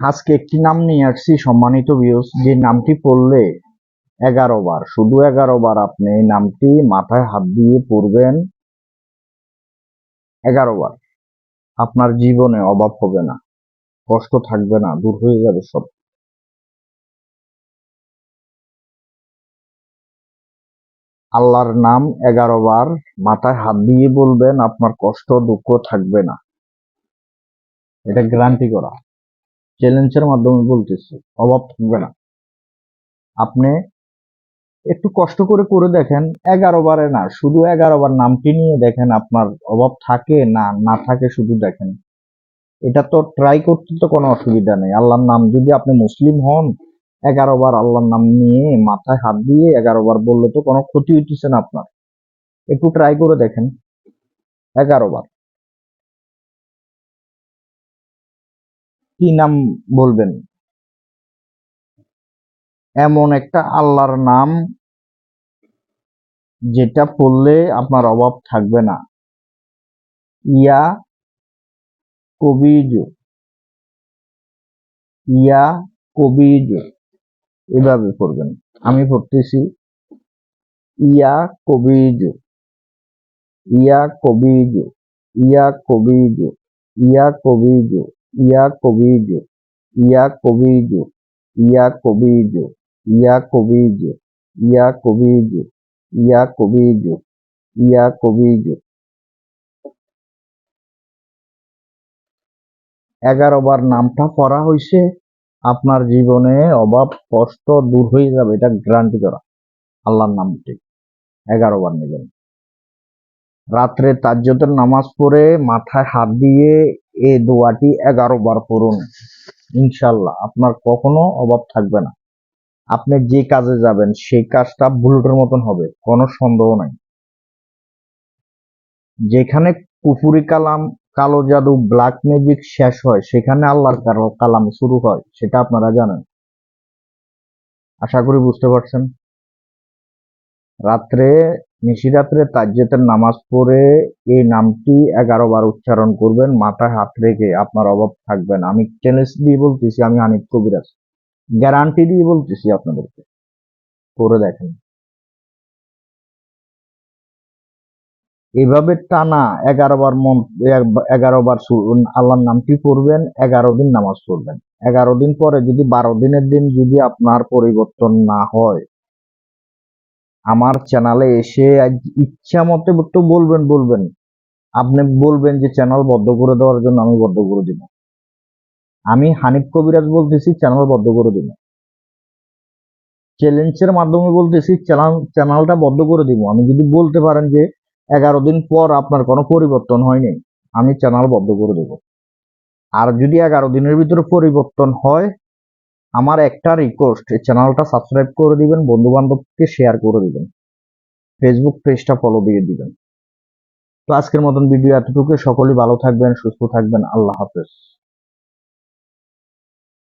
আজকে একটি নাম নিয়ে আসছি, সম্মানিত ভিউস যে নামটি পড়লে এগারো বার, শুধু এগারো বার আপনি এই নামটি মাথায় হাত দিয়ে পড়বেন। এগারো বার। আপনার জীবনে অভাব হবে না, কষ্ট থাকবে না, দূর হয়ে যাবে সব। আল্লাহর নাম এগারো বার মাথায় হাত দিয়ে বলবেন, আপনার কষ্ট, দুঃখ থাকবে না। এটা গ্যারান্টি করা। চ্যালেঞ্জের মাধ্যমে বলতেছি, অভাব থাকবে না। আপনি একটু কষ্ট করে করে দেখেন, এগারো বারে না, শুধু এগারো বার নামটি নিয়ে দেখেন আপনার অভাব থাকে না না থাকে শুধু দেখেন। এটা তো ট্রাই করতে তো কোনো অসুবিধা নেই। আল্লাহর নাম যদি আপনি মুসলিম হন, এগারো বার আল্লাহর নাম নিয়ে মাথায় হাত দিয়ে এগারো বার বললে তো কোনো ক্ষতি হইতেছে না আপনার। একটু ট্রাই করে দেখেন, এগারো বার। কি নাম বলবেন? এমন একটা আল্লাহর নাম যেটা পড়লে আপনার অভাব থাকবে না। ইয়া কবিজ। ইয়া কবিজ। এভাবে পড়বেন। আমি পড়তেছি। ইয়া কবিজ। ইয়া কবিজ। ইয়া কবিজ। ইয়া কবিজ। কবিজ ইয়া কবিজ ইয়া কবিজ ইয়া কবিজ এগারো বার নামটা পড়া হয়েছে আপনার জীবনে অভাব, কষ্ট দূর হয়ে যাবে, এটা গ্যারান্টি করা। আল্লাহর নামটি এগারো বার নেবেন। রাত্রে তাজ্জতের নামাজ পড়ে মাথায় হাত দিয়ে এই দোয়াটি এগারো বার পড়ুন ইনশাল্লাহ আপনার কখনো অভাব থাকবে না। আপনি যে কাজে যাবেন, সেই কাজটা বুলেটের মতন হবে, কোনো সন্দেহ নাই। যেখানে কুফুরি কালাম, কালো জাদু ব্ল্যাক ম্যাজিক শেষ হয়, সেখানে আল্লাহর কালো, কালাম শুরু হয়, সেটা আপনারা জানেন। আশা করি বুঝতে পারছেন? রাত্রে নিশিরাত্রে তাজ্জেতের নামাজ পড়ে এই নামটি এগারো বার উচ্চারণ করবেন, মাথায় হাত রেখে আপনার অভাব থাকবেন আমি চ্যালেঞ্জ দিয়ে বলতেছি, আমি হানিফ কবিরাজ গ্যারান্টি দিয়ে বলতেছি আপনাদেরকে। করে দেখেন। এভাবে টানা এগারো বার মন এগারো বার আল্লাহর নামটি পড়বেন, এগারো দিন নামাজ পড়বেন। এগারো দিন পরে যদি বারো দিনের দিন যদি আপনার পরিবর্তন না হয় আমার চ্যানেলে এসে ইচ্ছা মতো একটু বলবেন বলবেন। আপনি বলবেন যে চ্যানেল বদ্ধ করে দেওয়ার জন্য আমি বদ্ধ করে দিব। আমি হানিফ কবিরাজ বলতেছি চ্যানেল বদ্ধ করে দিব। চ্যালেঞ্জের মাধ্যমে বলতেছি চ্যানেল চ্যানেলটা বদ্ধ করে দিব। আমি যদি বলতে পারেন যে এগারো দিন পর আপনার কোনো পরিবর্তন হয়নি, আমি চ্যানেল বদ্ধ করে দেব। আর যদি এগারো দিনের ভিতরে পরিবর্তন হয় আমার একটা রিকোয়েস্ট এই চ্যানেলটা সাবস্ক্রাইব করে দিবেন বন্ধু বান্ধবকে শেয়ার করে দিবেন। ফেসবুক পেজটা ফলো দিয়ে দিবেন। তো আজকের মতন ভিডিও এতটুকু সকলেই ভালো থাকবেন, সুস্থ থাকবেন। আল্লাহ হাফেজ।